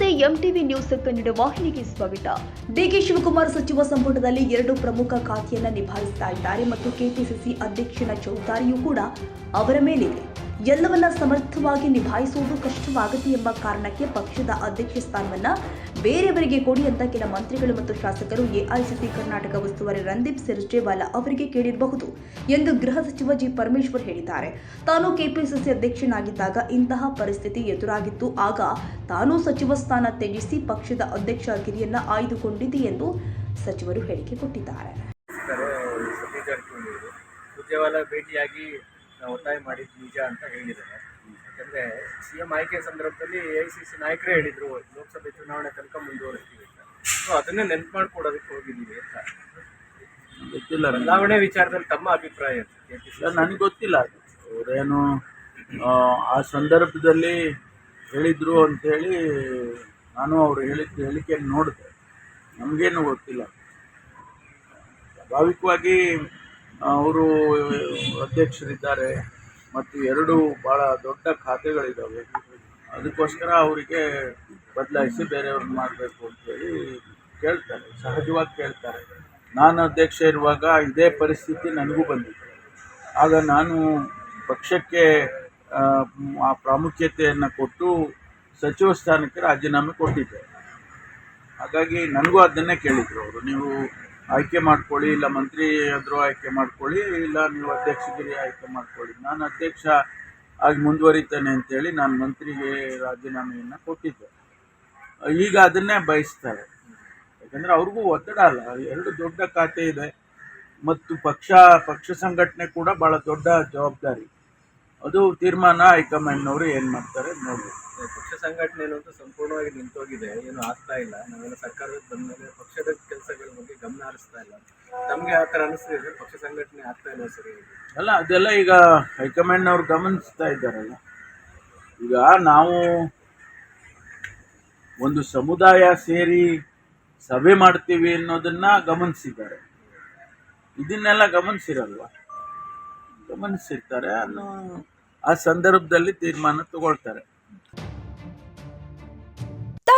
MTV news Kannada ವಾಹಿನಿಗೆ ಸ್ವಾಗತ. DK Shivakumar ಸಚಿವ ಸಂಪುಟದಲ್ಲಿ ಎರಡು ಪ್ರಮುಖ ಖಾತೆಯನ್ನ ನಿಭಾಯಿಸ್ತಾ ಇದ್ದಾರೆ ಮತ್ತು ಕೆಪಿಸಿಸಿ ಅಧ್ಯಕ್ಷನ ಜವಾಬ್ದಾರಿಯೂ ಕೂಡ ಅವರ ಮೇಲಿದೆ. ಎಲ್ಲವನ್ನ ಸಮರ್ಥವಾಗಿ ನಿಭಾಯಿಸುವುದು ಕಷ್ಟವಾಗುತ್ತೆ ಎಂಬ ಕಾರಣಕ್ಕೆ ಪಕ್ಷದ ಅಧ್ಯಕ್ಷ ಸ್ಥಾನವನ್ನ ಬೇರೆಯವರಿಗೆ ಕೊಡಿ ಅಂತ ಕೆಲ ಮಂತ್ರಿಗಳು ಮತ್ತು ಶಾಸಕರು ಎಐಸಿಸಿ ಕರ್ನಾಟಕ ಉಸ್ತುವಾರಿ ರಂದೀಪ್ ಸುರ್ಜೇವಾಲಾ ಅವರಿಗೆ ಕೇಳಿರಬಹುದು ಎಂದು ಗೃಹ ಸಚಿವ ಜಿ ಪರಮೇಶ್ವರ್ ಹೇಳಿದ್ದಾರೆ. ತಾನು ಕೆಪಿಸಿಸಿ ಅಧ್ಯಕ್ಷನಾಗಿದ್ದಾಗ ಇಂತಹ ಪರಿಸ್ಥಿತಿ ಎದುರಾಗಿತ್ತು. ಆಗ ತಾನು ಸಚಿವ ಸ್ಥಾನ ತ್ಯಜಿಸಿ ಪಕ್ಷದ ಅಧ್ಯಕ್ಷ ಗಿರಿಯನ್ನ ಆಯ್ದುಕೊಂಡಿದೆ ಎಂದು ಸಚಿವರು ಹೇಳಿಕೆ ಕೊಟ್ಟಿದ್ದಾರೆ. ನಾವು ಒತ್ತಾಯ ಮಾಡಿದ್ದು ನಿಜ ಅಂತ ಹೇಳಿದ್ದಾರೆ. ಯಾಕಂದರೆ ಸಿ ಎಂ ಆಯ್ಕೆ ಸಂದರ್ಭದಲ್ಲಿ ಎ ಐ ಸಿ ಸಿ ನಾಯಕರೇ ಹೇಳಿದರು ಲೋಕಸಭೆ ಚುನಾವಣೆ ತನಕ ಮುಂದುವರಿಸ್ತೀವಿ ಅಂತ. ಸೊ ಅದನ್ನೇ ನೆನ್ಪು ಮಾಡ್ಕೊಡೋದಕ್ಕೆ ಹೋಗಿದ್ದೀವಿ ಅಂತ. ಗೊತ್ತಿಲ್ಲ. ಬದಲಾವಣೆ ವಿಚಾರದಲ್ಲಿ ತಮ್ಮ ಅಭಿಪ್ರಾಯ? ನನಗೆ ಗೊತ್ತಿಲ್ಲ. ಅದು ಅವರೇನು ಆ ಸಂದರ್ಭದಲ್ಲಿ ಹೇಳಿದ್ರು ಅಂಥೇಳಿ ನಾನು ಅವರು ಹೇಳಿದ ಹೇಳಿಕೆಯನ್ನು ನೋಡಿದೆ. ನಮಗೇನು ಗೊತ್ತಿಲ್ಲ. ಸ್ವಾಭಾವಿಕವಾಗಿ ಅವರು ಅಧ್ಯಕ್ಷರಿದ್ದಾರೆ. ಮತ್ತು ಎರಡು ಭಾಳ ದೊಡ್ಡ ಖಾತೆಗಳಿದ್ದಾವೆ ಅದಕ್ಕೋಸ್ಕರ ಅವರಿಗೆ ಬದಲಾಯಿಸಿ ಬೇರೆಯವ್ರನ್ನ ಮಾಡಬೇಕು ಅಂತೇಳಿ ಕೇಳ್ತಾರೆ. ಸಹಜವಾಗಿ ಕೇಳ್ತಾರೆ. ನಾನು ಅಧ್ಯಕ್ಷ ಇರುವಾಗ ಇದೇ ಪರಿಸ್ಥಿತಿ ನನಗೂ ಬಂದಿದೆ ಆಗ ನಾನು ಪಕ್ಷಕ್ಕೆ ಆ ಪ್ರಾಮುಖ್ಯತೆಯನ್ನು ಕೊಟ್ಟು ಸಚಿವ ಸ್ಥಾನಕ್ಕೆ ರಾಜೀನಾಮೆ ಕೊಟ್ಟಿದ್ದೆ. ಹಾಗಾಗಿ ನನಗೂ ಅದನ್ನೇ ಕೇಳಿದರು ಅವರು. ನೀವು ಆಯ್ಕೆ ಮಾಡ್ಕೊಳ್ಳಿ, ಇಲ್ಲ ಮಂತ್ರಿ ಆದರೂ ಆಯ್ಕೆ ಮಾಡ್ಕೊಳ್ಳಿ, ಇಲ್ಲ ನೀವು ಅಧ್ಯಕ್ಷಗಿರಿ ಆಯ್ಕೆ ಮಾಡ್ಕೊಳ್ಳಿ. ನಾನು ಅಧ್ಯಕ್ಷ ಆಗಿ ಮುಂದುವರಿತೇನೆ ಅಂತೇಳಿ ನಾನು ಮಂತ್ರಿಗೆ ರಾಜೀನಾಮೆಯನ್ನು ಕೊಟ್ಟಿದ್ದೆ. ಈಗ ಅದನ್ನೇ ಬಯಸ್ತಾರೆ. ಯಾಕಂದರೆ ಅವ್ರಿಗೂ ಒತ್ತಡ ಅಲ್ಲ, ಎರಡು ದೊಡ್ಡ ಖಾತೆ ಇದೆ. ಮತ್ತು ಪಕ್ಷ ಪಕ್ಷ ಸಂಘಟನೆ ಕೂಡ ಭಾಳ ದೊಡ್ಡ ಜವಾಬ್ದಾರಿ. ಅದು ತೀರ್ಮಾನ ಹೈಕಮಾಂಡ್ನವರು ಏನು ಮಾಡ್ತಾರೆ ನೋಡಬೇಕು. ಪಕ್ಷ ಸಂಘಟನೆ ಅನ್ನೋದು ಸಂಪೂರ್ಣವಾಗಿ ನಿಂತೋಗಿದೆ, ಏನು ಆಗ್ತಾ ಇಲ್ಲ. ನಾವೆಲ್ಲ ಸರ್ಕಾರದ ಬಂದಮೇಲೆ ಪಕ್ಷದ ಕೆಲಸಗಳ ಬಗ್ಗೆ ಗಮನ ಹರಿಸ್ತಾ ಇಲ್ಲ. ತಮಗೆ ಆ ಥರ ಅನಿಸ್ತಿದೆ? ಪಕ್ಷ ಸಂಘಟನೆ ಆಗ್ತಾ ಇಲ್ಲ ಸರಿ ಅಲ್ಲ, ಅದೆಲ್ಲ ಈಗ ಹೈಕಮಾಂಡ್ನವ್ರು ಗಮನಿಸ್ತಾ ಇದ್ದಾರಲ್ಲ. ಈಗ ನಾವು ಒಂದು ಸಮುದಾಯ ಸೇರಿ ಸಭೆ ಮಾಡ್ತೀವಿ ಅನ್ನೋದನ್ನ ಗಮನಿಸಿದ್ದಾರೆ. ಇದನ್ನೆಲ್ಲ ಗಮನಿಸಿರಲ್ವ? ಗಮನಿಸಿರ್ತಾರೆ ಅನ್ನೋ ಆ ಸಂದರ್ಭದಲ್ಲಿ ತೀರ್ಮಾನ ತಗೊಳ್ತಾರೆ.